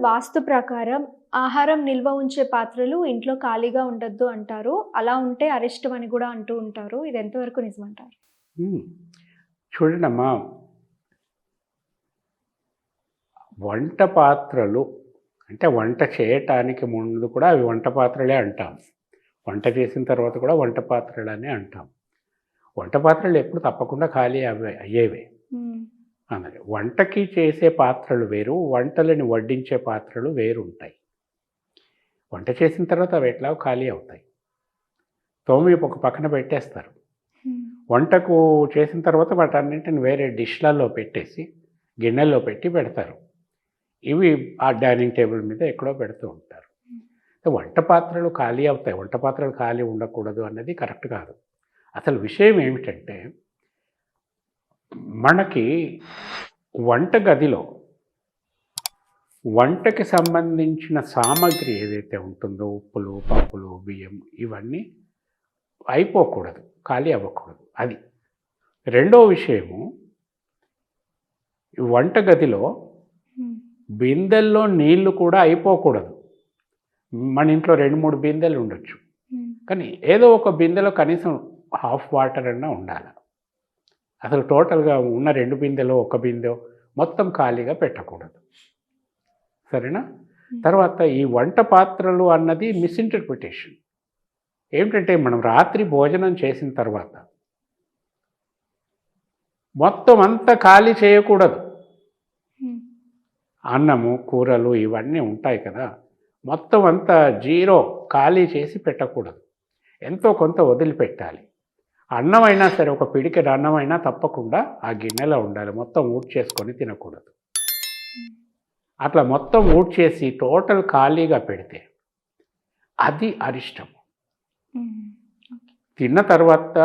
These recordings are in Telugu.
వాస్తు ప్రకారం ఆహారం నిల్వ ఉంచే పాత్రలు ఇంట్లో ఖాళీగా ఉండొద్దు అంటారు. అలా ఉంటే అరిష్టం అని కూడా అంటూ ఉంటారు. ఇది ఎంతవరకు నిజమంటారు. చూడండమ్మా. వంట పాత్రలు అంటే వంట చేయటానికి ముందు కూడా అవి వంట పాత్రలే అంటాం. వంట చేసిన తర్వాత కూడా వంట పాత్రలనే అంటాం. వంట పాత్రలు ఎప్పుడు తప్పకుండా ఖాళీ అవే అయ్యేవే. అన్నది. వంటకి చేసే పాత్రలు వేరు వంటలని వడ్డించే పాత్రలు వేరు ఉంటాయి వంట చేసిన తర్వాత అవి ఎట్లా ఖాళీ అవుతాయి. తోమి ఒక పక్కన పెట్టేస్తారు. వంటకు చేసిన తర్వాత వాటన్నింటిని వేరే డిష్లలో పెట్టేసి గిన్నెల్లో పెట్టి పెడతారు. ఇవి ఆ డైనింగ్ టేబుల్ మీద ఎక్కడో పెడుతూ ఉంటారు. వంట పాత్రలు ఖాళీ అవుతాయి. వంట పాత్రలు ఖాళీ ఉండకూడదు అన్నది కరెక్ట్ కాదు. అసలు విషయం ఏమిటంటే మనకి వంట గదిలో వంటకి సంబంధించిన సామాగ్రి ఏదైతే ఉంటుందో ఉప్పులు పప్పులు బియ్యం ఇవన్నీ అయిపోకూడదు ఖాళీ అవ్వకూడదు. అది రెండో విషయము వంటగదిలో బిందెల్లో నీళ్ళు కూడా అయిపోకూడదు. మన ఇంట్లో రెండు మూడు బిందెలు ఉండొచ్చు. కానీ ఏదో ఒక బిందెలో కనీసం హాఫ్ వాటర్ అన్నా ఉండాలి. అసలు టోటల్గా ఉన్న రెండు బిందెలో ఒక బిందె మొత్తం ఖాళీగా పెట్టకూడదు. సరేనా? తర్వాత ఈ వంట పాత్రలు అన్నది మిస్ఇంటర్ప్రిటేషన్. ఏమిటంటే మనం రాత్రి భోజనం చేసిన తర్వాత మొత్తం అంతా ఖాళీ చేయకూడదు. అన్నము కూరలు ఇవన్నీ ఉంటాయి కదా మొత్తం అంతా జీరో ఖాళీ చేసి పెట్టకూడదు. ఎంతో కొంత వదిలిపెట్టాలి. అన్నం అయినా సరే ఒక పిడికెడ అన్నం అయినా తప్పకుండా ఆ గిన్నెలో ఉండాలి. మొత్తం ఊడ్ చేసుకొని తినకూడదు. అట్లా మొత్తం ఊడ్ చేసి టోటల్ ఖాళీగా పెడితే అది అరిష్టం. ఉమ్, తిన్న తర్వాత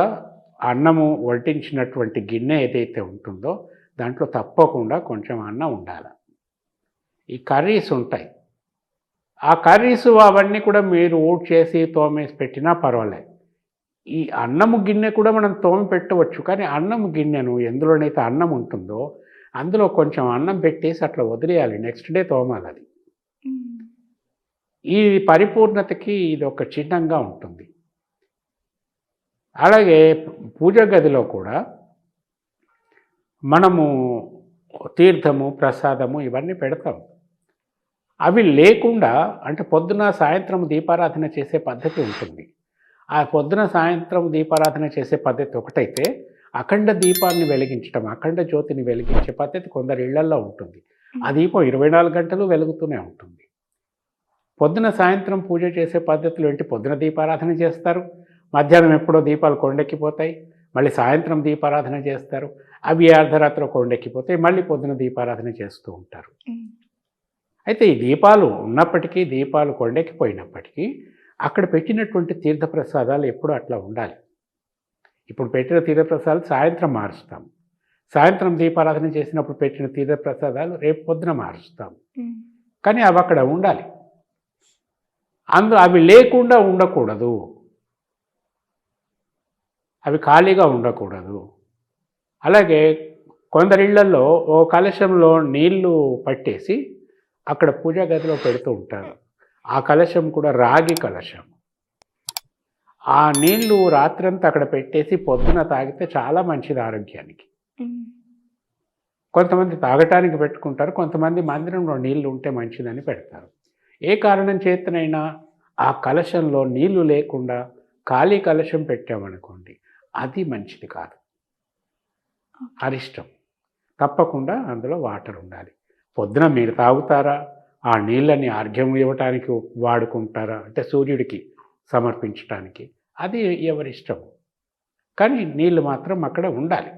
అన్నము వడ్డించినటువంటి గిన్నె ఏదైతే ఉంటుందో దాంట్లో తప్పకుండా కొంచెం అన్నం ఉండాలి. ఈ కర్రీస్ ఉంటాయి. ఆ కర్రీస్ అవన్నీ కూడా మీరు ఊడ్ చేసి తోమేసి పెట్టినా పర్వాలేదు. ఈ అన్నము గిన్నె కూడా మనం తోమి పెట్టవచ్చు. కానీ అన్నము గిన్నెను ఎందులోనైతే అన్నం ఉంటుందో అందులో కొంచెం అన్నం పెట్టేసి అట్లా వదిలేయాలి. నెక్స్ట్ డే తోమాలి అది. ఈ పరిపూర్ణతకి ఇది ఒక చిహ్నంగా ఉంటుంది. అలాగే పూజ గదిలో కూడా మనము తీర్థము ప్రసాదము ఇవన్నీ పెడతాం. అవి లేకుండా అంటే పొద్దున సాయంత్రం దీపారాధన చేసే పద్ధతి ఉంటుంది. ఆ పొద్దున సాయంత్రం దీపారాధన చేసే పద్ధతి ఒకటైతే అఖండ దీపాన్ని వెలిగించడం అఖండ జ్యోతిని వెలిగించే పద్ధతి కొందరి ఇళ్ళల్లో ఉంటుంది. ఆ దీపం ఇరవై నాలుగు గంటలు వెలుగుతూనే ఉంటుంది. పొద్దున సాయంత్రం పూజ చేసే పద్ధతులు ఏంటి? పొద్దున దీపారాధన చేస్తారు మధ్యాహ్నం ఎప్పుడో దీపాలు కొండెక్కిపోతాయి మళ్ళీ సాయంత్రం దీపారాధన చేస్తారు అవి అర్ధరాత్రి కొండెక్కిపోతాయి మళ్ళీ పొద్దున దీపారాధన చేస్తూ ఉంటారు. అయితే ఈ దీపాలు ఉన్నప్పటికీ దీపాలు కొండెక్కిపోయినప్పటికీ అక్కడ పెట్టినటువంటి తీర్థప్రసాదాలు ఎప్పుడూ అట్లా ఉండాలి. ఇప్పుడు పెట్టిన తీర్థప్రసాదాలు సాయంత్రం మారుస్తాం. సాయంత్రం దీపారాధన చేసినప్పుడు పెట్టిన తీర్థప్రసాదాలు రేపు పొద్దున మారుస్తాం. కానీ అవి అక్కడ ఉండాలి. అందు అవి లేకుండా ఉండకూడదు. అవి ఖాళీగా ఉండకూడదు. అలాగే కొందరిళ్ళలో ఓ కలశంలో నీళ్ళు పట్టేసి అక్కడ పూజా గదిలో పెడుతూ ఉంటారు. ఆ కలశం కూడా రాగి కలశం. ఆ నీళ్ళు రాత్రంతా అక్కడ పెట్టేసి పొద్దున తాగితే చాలా మంచిది ఆరోగ్యానికి. కొంతమంది తాగటానికి పెట్టుకుంటారు కొంతమంది మందిరంలో నీళ్ళు ఉంటే మంచిదని పెడతారు. ఏ కారణం చేతనైనా ఆ కలశంలో నీళ్ళు లేకుండా ఖాళీ కలశం పెట్టామనుకోండి అది మంచిది కాదు. అరిష్టం. తప్పకుండా అందులో వాటర్ ఉండాలి. పొద్దున మీరు తాగుతారా? ఆ నీళ్ళని అర్ఘ్యం ఇవ్వటానికి వాడుకుంటారా? అంటే సూర్యుడికి సమర్పించటానికి. అది ఎవరిష్టం కానీ నీళ్ళు మాత్రం అక్కడ ఉండాలి.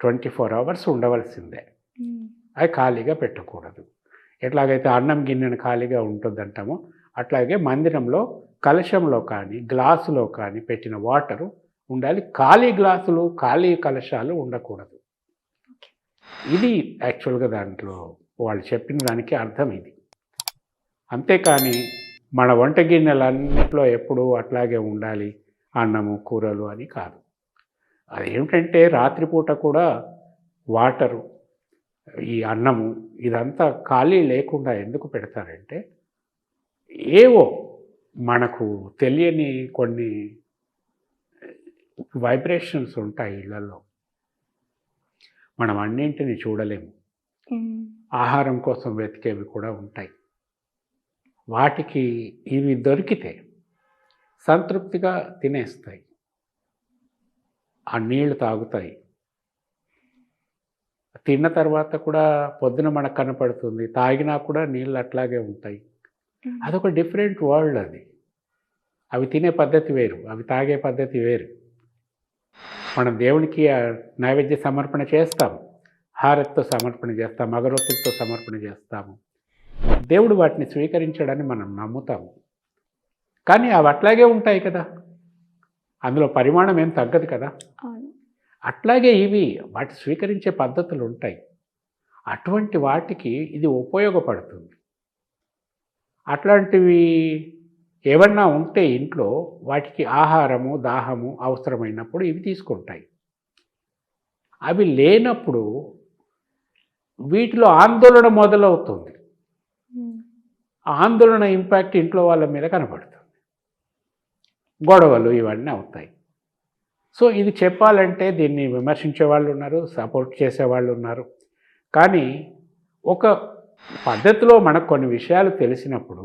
ట్వంటీ ఫోర్ అవర్స్ ఉండవలసిందే. అవి ఖాళీగా పెట్టకూడదు. ఎట్లాగైతే అన్నం గిన్నెను ఖాళీగా ఉంటుందంటామో అట్లాగే మందిరంలో కలశంలో కానీ గ్లాసులో కానీ పెట్టిన వాటరు ఉండాలి. ఖాళీ గ్లాసులు ఖాళీ కలశాలు ఉండకూడదు. ఇది యాక్చువల్గా దాంట్లో వాళ్ళు చెప్పిన దానికి అర్థం ఇది. అంతేకాని మన వంట గిన్నెలన్నింటిలో ఎప్పుడూ అట్లాగే ఉండాలి అన్నము కూరలు అని కాదు. అదేమిటంటే రాత్రిపూట కూడా వాటరు ఈ అన్నము ఇదంతా ఖాళీ లేకుండా ఎందుకు పెడతారంటే ఏవో మనకు తెలియని కొన్ని వైబ్రేషన్స్ ఉంటాయి ఇళ్ళలో మనం అన్నింటిని చూడలేము. ఆహారం కోసం వెతికేవి కూడా ఉంటాయి. వాటికి ఇవి దొరికితే సంతృప్తిగా తినేస్తాయి. ఆ నీళ్ళు తాగుతాయి. తిన్న తర్వాత కూడా పొద్దున మనకు కనపడుతుంది. తాగినా కూడా నీళ్ళు అట్లాగే ఉంటాయి. అదొక డిఫరెంట్ వరల్డ్ అది. అవి తినే పద్ధతి వేరు అవి తాగే పద్ధతి వేరు. మనం దేవునికి నైవేద్య సమర్పణ చేస్తాము హారతితో సమర్పణ చేస్తాం అగరొత్తులతో సమర్పణ చేస్తాము. దేవుడు వాటిని స్వీకరించడని మనం నమ్ముతాము. కానీ అవి అట్లాగే ఉంటాయి కదా. అందులో పరిమాణం ఏం తగ్గదు కదా. అట్లాగే ఇవి వాటి స్వీకరించే పద్ధతులు ఉంటాయి. అటువంటి వాటికి ఇది ఉపయోగపడుతుంది. అట్లాంటివి ఏమన్నా ఉంటే ఇంట్లో వాటికి ఆహారము దాహము అవసరమైనప్పుడు ఇవి తీసుకుంటాయి. అవి లేనప్పుడు వీటిలో ఆందోళన మొదలవుతుంది. ఆ ఆందోళన ఇంపాక్ట్ ఇంట్లో వాళ్ళ మీద కనపడుతుంది గొడవలు ఇవన్నీ అవుతాయి. సో ఇది చెప్పాలంటే దీన్ని విమర్శించే వాళ్ళు ఉన్నారు సపోర్ట్ చేసే వాళ్ళు ఉన్నారు. కానీ ఒక పద్ధతిలో మనకు కొన్ని విషయాలు తెలిసినప్పుడు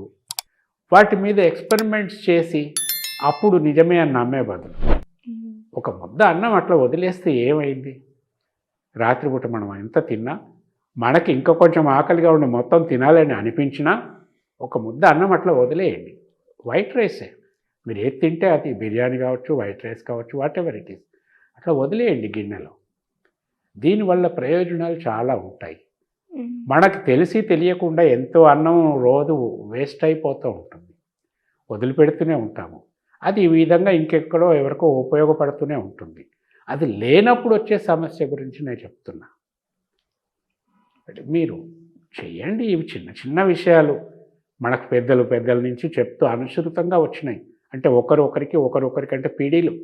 వాటి మీద ఎక్స్పెరిమెంట్స్ చేసి అప్పుడు నిజమే అని నమ్మే బదులు. ఉమ్, ఒక ముద్ద అన్నం అట్లా వదిలేస్తే ఏమైంది? రాత్రిపూట మనం ఎంత తిన్నా మనకి ఇంకా కొంచెం ఆకలిగా ఉండి మొత్తం తినాలని అనిపించినా ఒక ముద్ద అన్నం అట్లా వదిలేయండి. వైట్ రైసే మీరు ఏది తింటే అది బిర్యానీ కావచ్చు వైట్ రైస్ కావచ్చు వాట్ ఎవర్ ఇట్ ఈస్ అట్లా వదిలేయండి గిన్నెలో. దీనివల్ల ప్రయోజనాలు చాలా ఉంటాయి. మనకు తెలిసి తెలియకుండా ఎంతో అన్నం రోజు వేస్ట్ అయిపోతూ ఉంటుంది. వదిలిపెడుతూనే ఉంటాము. అది ఈ విధంగా ఇంకెక్కడో ఎవరికో ఉపయోగపడుతూనే ఉంటుంది. అది లేనప్పుడు వచ్చే సమస్య గురించి నేను చెప్తున్నా. అంటే మీరు చేయండి ఇవి చిన్న చిన్న విషయాలు. మనకు పెద్దలు పెద్దల నుంచి చెప్తూ అనుసృతంగా వచ్చినాయి. అంటే ఒకరు ఒకరికి ఒకరు ఒకరికి అంటే పీడీలు.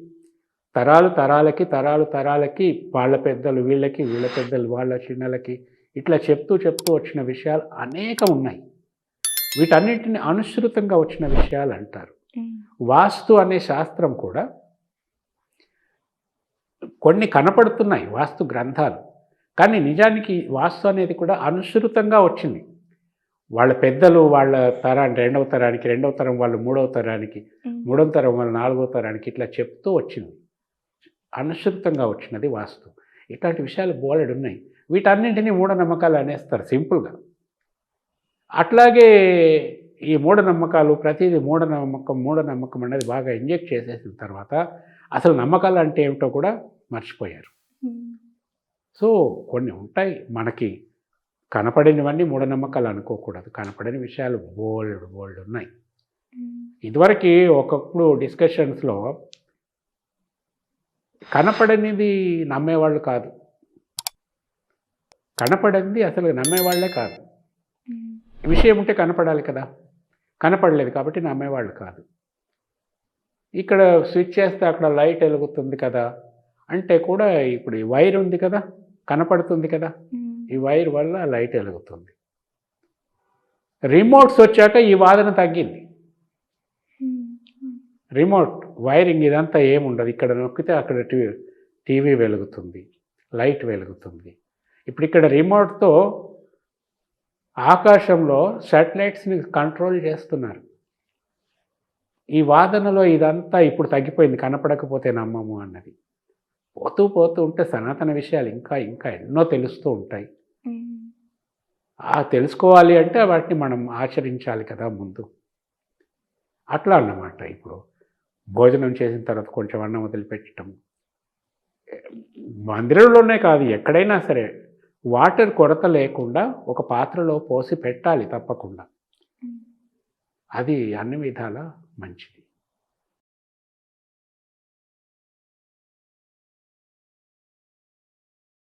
తరాలు తరాలకి తరాలు తరాలకి వాళ్ళ పెద్దలు వీళ్ళకి వీళ్ళ పెద్దలు వాళ్ళ చిన్నలకి ఇట్లా చెప్తూ చెప్తూ వచ్చిన విషయాలు అనేకం ఉన్నాయి. వీటన్నిటిని అనుసృతంగా వచ్చిన విషయాలు అంటారు. వాస్తు అనే శాస్త్రం కూడా కొన్ని కనపడుతున్నాయి. వాస్తు గ్రంథాలు. కానీ నిజానికి వాస్తు అనేది కూడా అనుసృతంగా వచ్చింది. వాళ్ళ పెద్దలు వాళ్ళ తరానికి రెండవ తరానికి రెండవ తరం వాళ్ళు మూడవ తరానికి మూడవ తరం వాళ్ళు నాలుగవ తరానికి ఇట్లా చెప్తూ వచ్చింది. అనుసృతంగా వచ్చినది వాస్తు. ఇట్లాంటి విషయాలు బోలెడు ఉన్నాయి. వీటన్నింటినీ మూఢనమ్మకాలు అనేస్తారు సింపుల్గా. అట్లాగే ఈ మూఢనమ్మకాలు ప్రతిదీ మూఢనమ్మకం మూఢనమ్మకం అనేది బాగా ఇంజెక్ట్ చేసేసిన తర్వాత అసలు నమ్మకాలు అంటే ఏమిటో కూడా మర్చిపోయారు. సో కొన్ని ఉంటాయి. మనకి కనపడినవన్నీ మూఢనమ్మకాలు అనుకోకూడదు. కనపడని విషయాలు బోల్డ్ బోల్డ్ ఉన్నాయి. ఇదివరకు ఒకప్పుడు డిస్కషన్స్లో కనపడనిది నమ్మేవాళ్ళు కాదు. కనపడింది అసలు నమ్మేవాళ్ళే కాదు. విషయం ఉంటే కనపడాలి కదా. కనపడలేదు కాబట్టి నమ్మేవాళ్ళు కాదు. ఇక్కడ స్విచ్ చేస్తే అక్కడ లైట్ వెలుగుతుంది కదా. అంటే కూడా ఇప్పుడు వైర్ ఉంది కదా. కనపడుతుంది కదా. ఈ వైర్ వల్ల లైట్ వెలుగుతుంది. రిమోట్స్ వచ్చాక ఈ వాదన తగ్గింది. రిమోట్ వైరింగ్ ఇదంతా ఏముండదు. ఇక్కడ నొక్కితే అక్కడ టీవీ టీవీ వెలుగుతుంది. లైట్ వెలుగుతుంది. ఇప్పుడు ఇక్కడ రిమోట్తో ఆకాశంలో శాటిలైట్స్ని కంట్రోల్ చేస్తున్నారు. ఈ వాదనలో ఇదంతా ఇప్పుడు తగ్గిపోయింది. కనపడకపోతే నమ్మము అన్నది. పోతూ పోతూ ఉంటే సనాతన విషయాలు ఇంకా ఇంకా ఎన్నో తెలుస్తూ ఉంటాయి. ఆ తెలుసుకోవాలి అంటే వాటిని మనం ఆచరించాలి కదా ముందు. అట్లా అన్నమాట ఇప్పుడు. భోజనం చేసిన తర్వాత కొంచెం అన్నం వదిలిపెట్టడం. మందిరంలోనే కాదు ఎక్కడైనా సరే. వాటర్ కొరత లేకుండా ఒక పాత్రలో పోసి పెట్టాలి తప్పకుండా. అది అన్ని విధాల మంచిది.